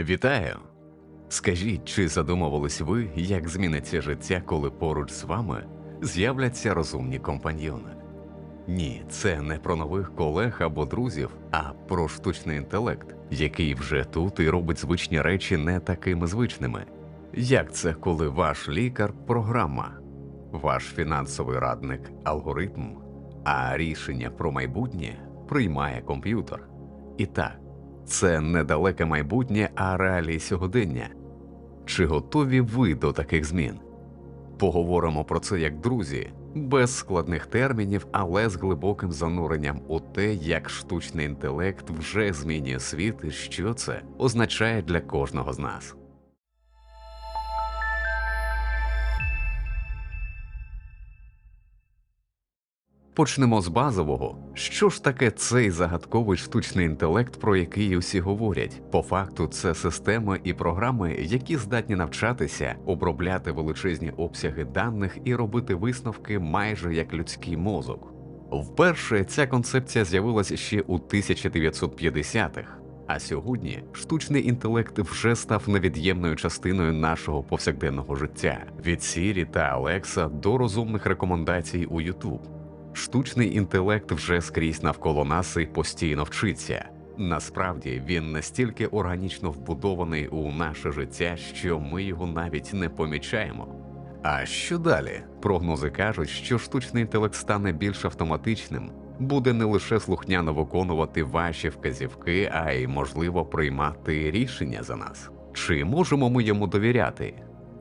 Вітаю! Скажіть, чи задумувались ви, як зміниться життя, коли поруч з вами з'являться розумні компаньйони? Ні, це не про нових колег або друзів, а про штучний інтелект, який вже тут і робить звичні речі не такими звичними. Як це, коли ваш лікар програма, ваш фінансовий радник алгоритм, а рішення про майбутнє приймає комп'ютер? І так, це не далеке майбутнє, а реалії сьогодення. Чи готові ви до таких змін? Поговоримо про це як друзі, без складних термінів, але з глибоким зануренням у те, як штучний інтелект вже змінює світ і що це означає для кожного з нас. Почнемо з базового. Що ж таке цей загадковий штучний інтелект, про який усі говорять? По факту, це системи і програми, які здатні навчатися, обробляти величезні обсяги даних і робити висновки майже як людський мозок. Вперше ця концепція з'явилася ще у 1950-х. А сьогодні штучний інтелект вже став невід'ємною частиною нашого повсякденного життя від Siri та Alexa до розумних рекомендацій у YouTube. Штучний інтелект вже скрізь навколо нас і постійно вчиться. Насправді він настільки органічно вбудований у наше життя, що ми його навіть не помічаємо. А що далі? Прогнози кажуть, що штучний інтелект стане більш автоматичним, буде не лише слухняно виконувати ваші вказівки, а й можливо приймати рішення за нас. Чи можемо ми йому довіряти?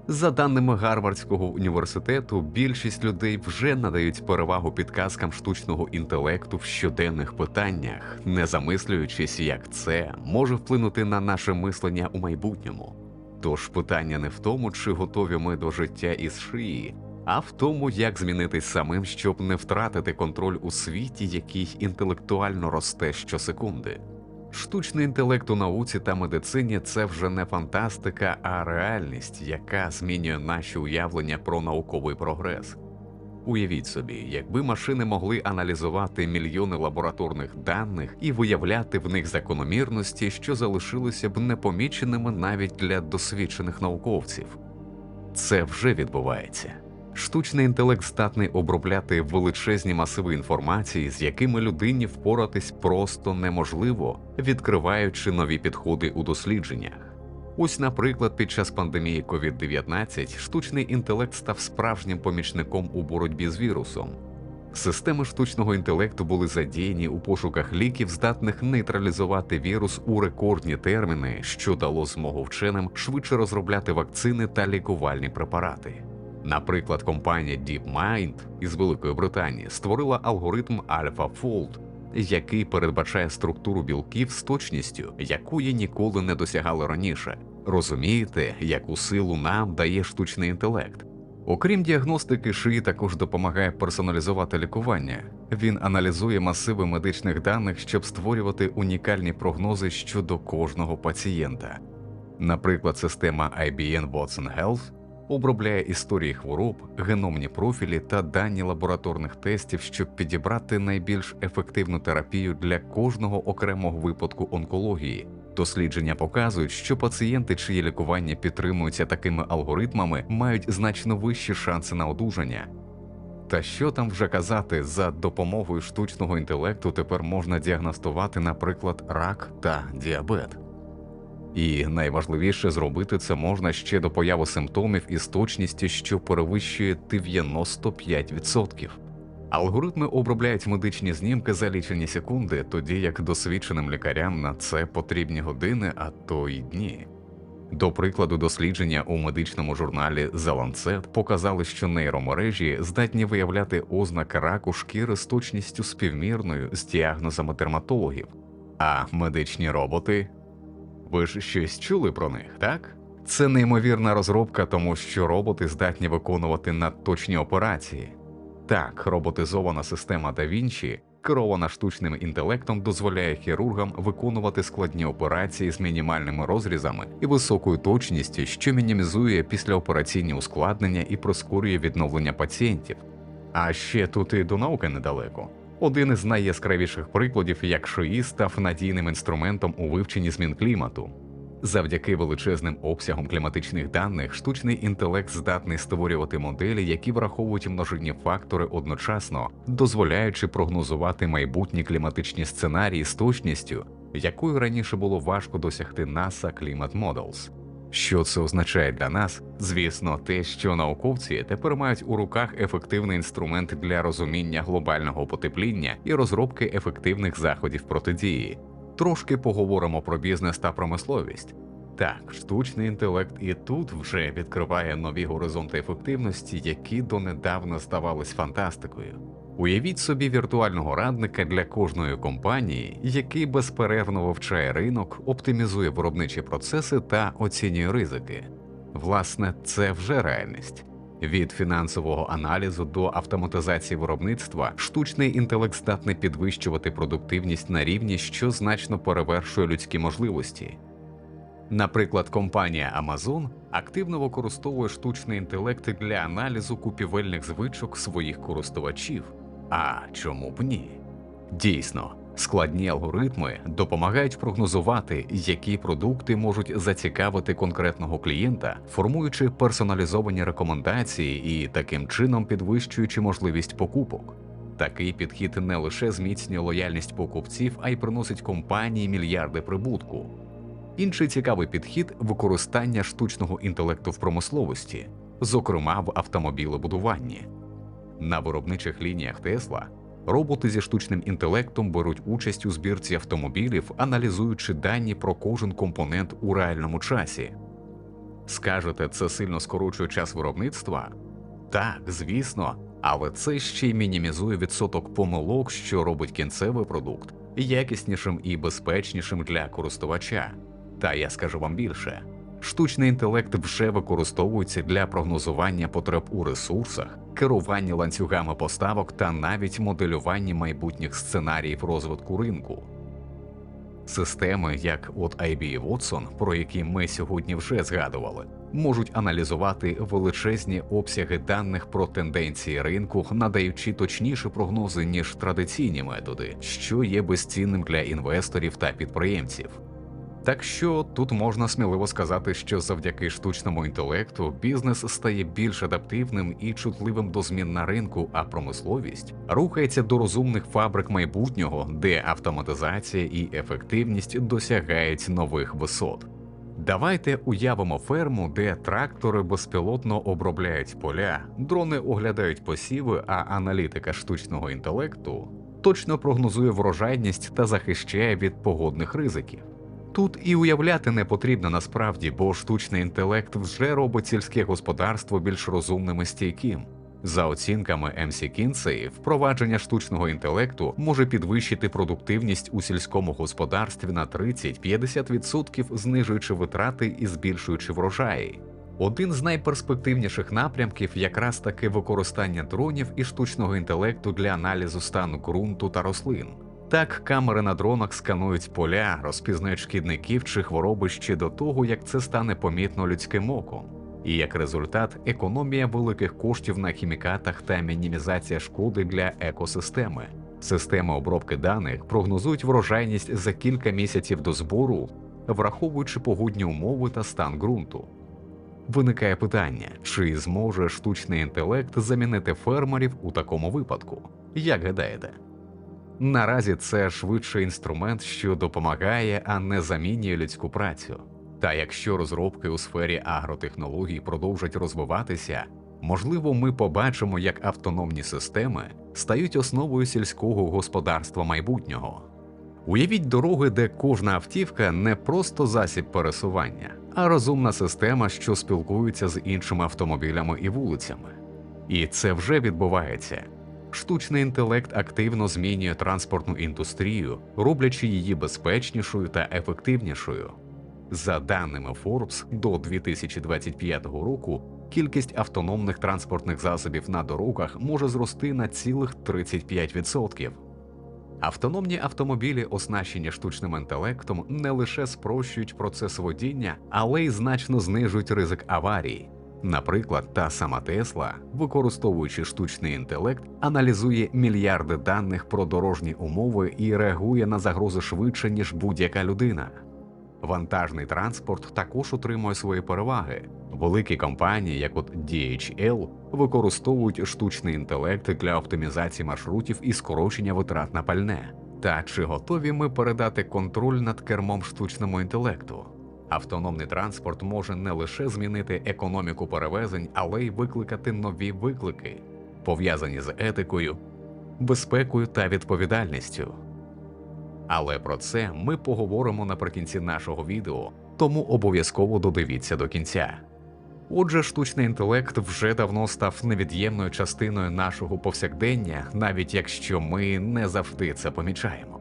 За даними Гарвардського університету, більшість людей вже надають перевагу підказкам штучного інтелекту в щоденних питаннях, не замислюючись, як це може вплинути на наше мислення у майбутньому. Тож питання не в тому, чи готові ми до життя із шиї, а в тому, як змінитись самим, щоб не втратити контроль у світі, який інтелектуально росте щосекунди. Штучний інтелект у науці та медицині це вже не фантастика, а реальність, яка змінює наші уявлення про науковий прогрес. Уявіть собі, якби машини могли аналізувати мільйони лабораторних даних і виявляти в них закономірності, що залишилися б непоміченими навіть для досвідчених науковців. Це вже відбувається. Штучний інтелект здатний обробляти величезні масиви інформації, з якими людині впоратись просто неможливо, відкриваючи нові підходи у дослідженнях. Ось, наприклад, під час пандемії COVID-19 штучний інтелект став справжнім помічником у боротьбі з вірусом. Системи штучного інтелекту були задіяні у пошуках ліків, здатних нейтралізувати вірус у рекордні терміни, що дало змогу вченим швидше розробляти вакцини та лікувальні препарати. Наприклад, компанія DeepMind із Великої Британії створила алгоритм AlphaFold, який передбачає структуру білків з точністю, якої ніколи не досягали раніше. Розумієте, яку силу нам дає штучний інтелект? Окрім діагностики, шиї також допомагає персоналізувати лікування. Він аналізує масиви медичних даних, щоб створювати унікальні прогнози щодо кожного пацієнта. Наприклад, система IBM Watson Health обробляє історії хвороб, геномні профілі та дані лабораторних тестів, щоб підібрати найбільш ефективну терапію для кожного окремого випадку онкології. Дослідження показують, що пацієнти, чиї лікування підтримуються такими алгоритмами, мають значно вищі шанси на одужання. Та що там вже казати, за допомогою штучного інтелекту тепер можна діагностувати, наприклад, рак та діабет. І найважливіше зробити це можна ще до появи симптомів із точністю, що перевищує 95%. Алгоритми обробляють медичні знімки за лічені секунди, тоді як досвідченим лікарям на це потрібні години, а то й дні. До прикладу, дослідження у медичному журналі The Lancet показали, що нейромережі здатні виявляти ознаки раку шкіри з точністю співмірною з діагнозами дерматологів, а медичні роботи ви ж щось чули про них, так? Це неймовірна розробка, тому що роботи здатні виконувати надточні операції. Так, роботизована система Da Vinci, керована штучним інтелектом, дозволяє хірургам виконувати складні операції з мінімальними розрізами і високою точністю, що мінімізує післяопераційні ускладнення і прискорює відновлення пацієнтів. А ще тут і до науки недалеко. Один із найяскравіших прикладів, як шиї став надійним інструментом у вивченні змін клімату. Завдяки величезним обсягам кліматичних даних, штучний інтелект здатний створювати моделі, які враховують множинні фактори одночасно, дозволяючи прогнозувати майбутні кліматичні сценарії з точністю, якою раніше було важко досягти NASA Climate Models. Що це означає для нас? Звісно, те, що науковці тепер мають у руках ефективний інструмент для розуміння глобального потепління і розробки ефективних заходів протидії. Трошки поговоримо про бізнес та промисловість. Так, штучний інтелект і тут вже відкриває нові горизонти ефективності, які донедавна здавались фантастикою. Уявіть собі віртуального радника для кожної компанії, який безперервно вивчає ринок, оптимізує виробничі процеси та оцінює ризики. Власне, це вже реальність. Від фінансового аналізу до автоматизації виробництва штучний інтелект здатний підвищувати продуктивність на рівні, що значно перевершує людські можливості. Наприклад, компанія Amazon активно використовує штучний інтелект для аналізу купівельних звичок своїх користувачів. А чому б ні? Дійсно, складні алгоритми допомагають прогнозувати, які продукти можуть зацікавити конкретного клієнта, формуючи персоналізовані рекомендації і таким чином підвищуючи можливість покупок. Такий підхід не лише зміцнює лояльність покупців, а й приносить компанії мільярди прибутку. Інший цікавий підхід використання штучного інтелекту в промисловості, зокрема в автомобілебудуванні. На виробничих лініях Тесла роботи зі штучним інтелектом беруть участь у збірці автомобілів, аналізуючи дані про кожен компонент у реальному часі. Скажете, це сильно скорочує час виробництва? Так, звісно, але це ще й мінімізує відсоток помилок, що робить кінцевий продукт якіснішим і безпечнішим для користувача. Та я скажу вам більше. Штучний інтелект вже використовується для прогнозування потреб у ресурсах, керування ланцюгами поставок та навіть моделювання майбутніх сценаріїв розвитку ринку. Системи, як от IB Watson, про які ми сьогодні вже згадували, можуть аналізувати величезні обсяги даних про тенденції ринку, надаючи точніші прогнози ніж традиційні методи, що є безцінним для інвесторів та підприємців. Так що тут можна сміливо сказати, що завдяки штучному інтелекту бізнес стає більш адаптивним і чутливим до змін на ринку, а промисловість рухається до розумних фабрик майбутнього, де автоматизація і ефективність досягають нових висот. Давайте уявимо ферму, де трактори безпілотно обробляють поля, дрони оглядають посіви, а аналітика штучного інтелекту точно прогнозує врожайність та захищає від погодних ризиків. Тут і уявляти не потрібно насправді, бо штучний інтелект вже робить сільське господарство більш розумним і стійким. За оцінками MC Kinsey, впровадження штучного інтелекту може підвищити продуктивність у сільському господарстві на 30-50%, знижуючи витрати і збільшуючи врожаї. Один з найперспективніших напрямків якраз таки використання дронів і штучного інтелекту для аналізу стану ґрунту та рослин. Так, камери на дронах сканують поля, розпізнають шкідників чи хвороби ще до того, як це стане помітно людським оком. І як результат, економія великих коштів на хімікатах та мінімізація шкоди для екосистеми. Системи обробки даних прогнозують врожайність за кілька місяців до збору, враховуючи погодні умови та стан ґрунту. Виникає питання, чи зможе штучний інтелект замінити фермерів у такому випадку? Як гадаєте? Наразі це швидше інструмент, що допомагає, а не замінює людську працю. Та якщо розробки у сфері агротехнологій продовжать розвиватися, можливо, ми побачимо, як автономні системи стають основою сільського господарства майбутнього. Уявіть дороги, де кожна автівка не просто засіб пересування, а розумна система, що спілкується з іншими автомобілями і вулицями. І це вже відбувається штучний інтелект активно змінює транспортну індустрію, роблячи її безпечнішою та ефективнішою. За даними Forbes, до 2025 року кількість автономних транспортних засобів на дорогах може зрости на цілих 35%. Автономні автомобілі, оснащені штучним інтелектом, не лише спрощують процес водіння, але й значно знижують ризик аварії. Наприклад, та сама Тесла, використовуючи штучний інтелект, аналізує мільярди даних про дорожні умови і реагує на загрози швидше, ніж будь-яка людина. Вантажний транспорт також отримує свої переваги. Великі компанії, як от DHL, використовують штучний інтелект для оптимізації маршрутів і скорочення витрат на пальне. Та чи готові ми передати контроль над кермом штучному інтелекту? Автономний транспорт може не лише змінити економіку перевезень, але й викликати нові виклики, пов'язані з етикою, безпекою та відповідальністю. Але про це ми поговоримо наприкінці нашого відео, тому обов'язково додивіться до кінця. Отже, штучний інтелект вже давно став невід'ємною частиною нашого повсякдення, навіть якщо ми не завжди це помічаємо.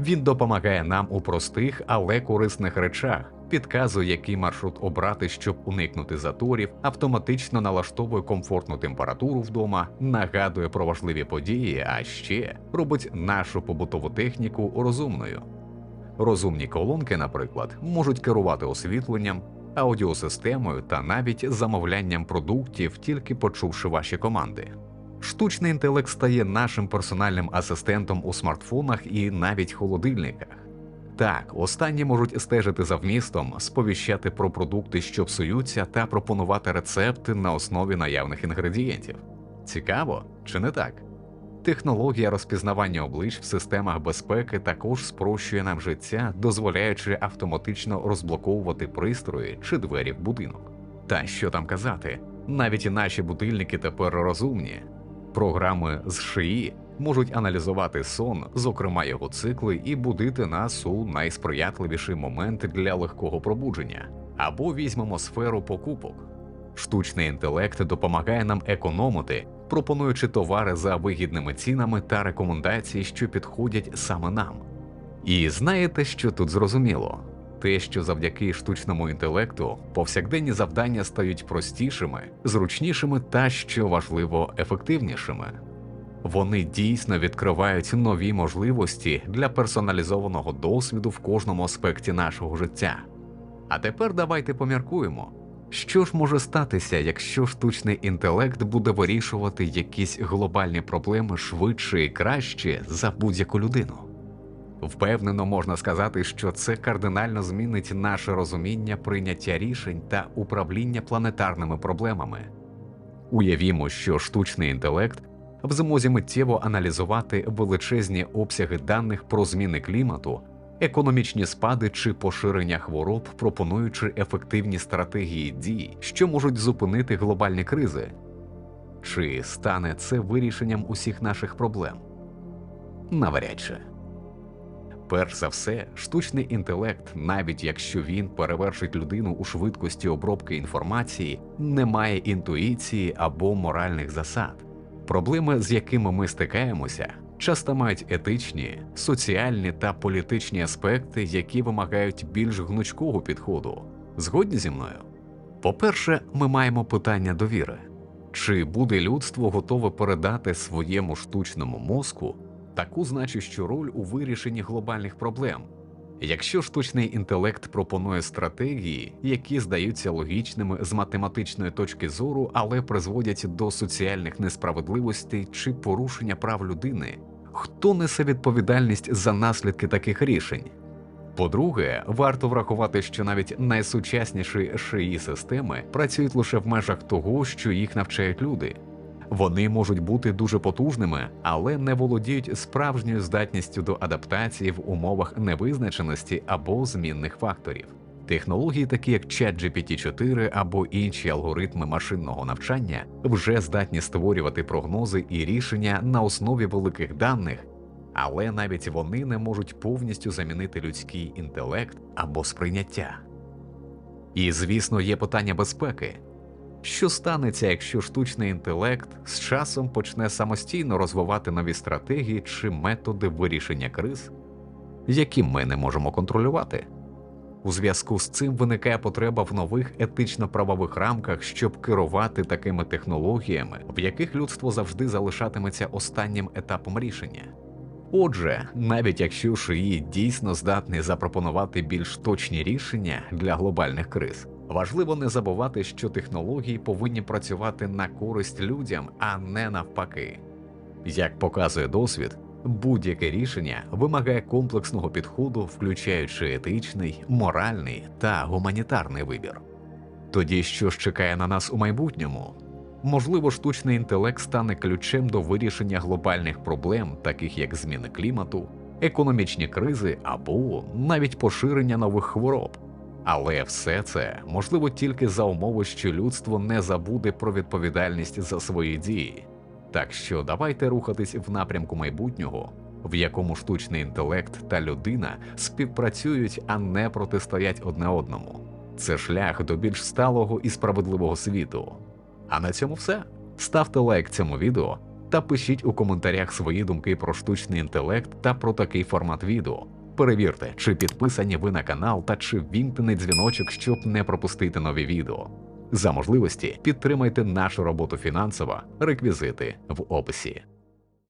Він допомагає нам у простих, але корисних речах, підказує, який маршрут обрати, щоб уникнути заторів, автоматично налаштовує комфортну температуру вдома, нагадує про важливі події, а ще робить нашу побутову техніку розумною. Розумні колонки, наприклад, можуть керувати освітленням, аудіосистемою та навіть замовлянням продуктів, тільки почувши ваші команди. Штучний інтелект стає нашим персональним асистентом у смартфонах і навіть холодильниках. Так, останні можуть стежити за вмістом, сповіщати про продукти, що псуються, та пропонувати рецепти на основі наявних інгредієнтів. Цікаво, чи не так? Технологія розпізнавання облич в системах безпеки також спрощує нам життя, дозволяючи автоматично розблоковувати пристрої чи двері в будинок. Та що там казати, навіть і наші будильники тепер розумні. Програми з ШИІ можуть аналізувати сон, зокрема його цикли, і будити нас у найсприятливіший момент для легкого пробудження. Або візьмемо сферу покупок. Штучний інтелект допомагає нам економити, пропонуючи товари за вигідними цінами та рекомендації, що підходять саме нам. І знаєте, що тут зрозуміло? Те, що завдяки штучному інтелекту повсякденні завдання стають простішими, зручнішими та, що важливо, ефективнішими. Вони дійсно відкривають нові можливості для персоналізованого досвіду в кожному аспекті нашого життя. А тепер давайте поміркуємо, що ж може статися, якщо штучний інтелект буде вирішувати якісь глобальні проблеми швидше і краще за будь-яку людину. Впевнено можна сказати, що це кардинально змінить наше розуміння прийняття рішень та управління планетарними проблемами. Уявімо, що штучний інтелект в змозі миттєво аналізувати величезні обсяги даних про зміни клімату, економічні спади чи поширення хвороб, пропонуючи ефективні стратегії дій, що можуть зупинити глобальні кризи. Чи стане це вирішенням усіх наших проблем? Навряд чи. Перш за все, штучний інтелект, навіть якщо він перевершить людину у швидкості обробки інформації, не має інтуїції або моральних засад. Проблеми, з якими ми стикаємося, часто мають етичні, соціальні та політичні аспекти, які вимагають більш гнучкого підходу. Згодні зі мною? По-перше, ми маємо питання довіри. Чи буде людство готове передати своєму штучному мозку таку значущу роль у вирішенні глобальних проблем? Якщо штучний інтелект пропонує стратегії, які здаються логічними з математичної точки зору, але призводять до соціальних несправедливостей чи порушення прав людини, хто несе відповідальність за наслідки таких рішень? По-друге, варто врахувати, що навіть найсучасніші шиї системи працюють лише в межах того, що їх навчають люди. Вони можуть бути дуже потужними, але не володіють справжньою здатністю до адаптації в умовах невизначеності або змінних факторів. Технології, такі як ChatGPT-4 або інші алгоритми машинного навчання, вже здатні створювати прогнози і рішення на основі великих даних, але навіть вони не можуть повністю замінити людський інтелект або сприйняття. І, звісно, є питання безпеки. Що станеться, якщо штучний інтелект з часом почне самостійно розвивати нові стратегії чи методи вирішення криз, які ми не можемо контролювати? У зв'язку з цим виникає потреба в нових етично-правових рамках, щоб керувати такими технологіями, в яких людство завжди залишатиметься останнім етапом рішення. Отже, навіть якщо шиї дійсно здатний запропонувати більш точні рішення для глобальних криз, важливо не забувати, що технології повинні працювати на користь людям, а не навпаки. Як показує досвід, Будь-яке рішення вимагає комплексного підходу, включаючи етичний, моральний та гуманітарний вибір. Тоді що ж чекає на нас у майбутньому? Можливо, штучний інтелект стане ключем до вирішення глобальних проблем, таких як зміни клімату, економічні кризи або навіть поширення нових хвороб. Але все це можливо тільки за умови, що людство не забуде про відповідальність за свої дії. Так що давайте рухатись в напрямку майбутнього, в якому штучний інтелект та людина співпрацюють, а не протистоять одне одному. Це шлях до більш сталого і справедливого світу. А на цьому все. Ставте лайк цьому відео та пишіть у коментарях свої думки про штучний інтелект та про такий формат відео. Перевірте, чи підписані ви на канал та чи ввімкнений дзвіночок, щоб не пропустити нові відео. За можливості підтримайте нашу роботу фінансово, реквізити в описі.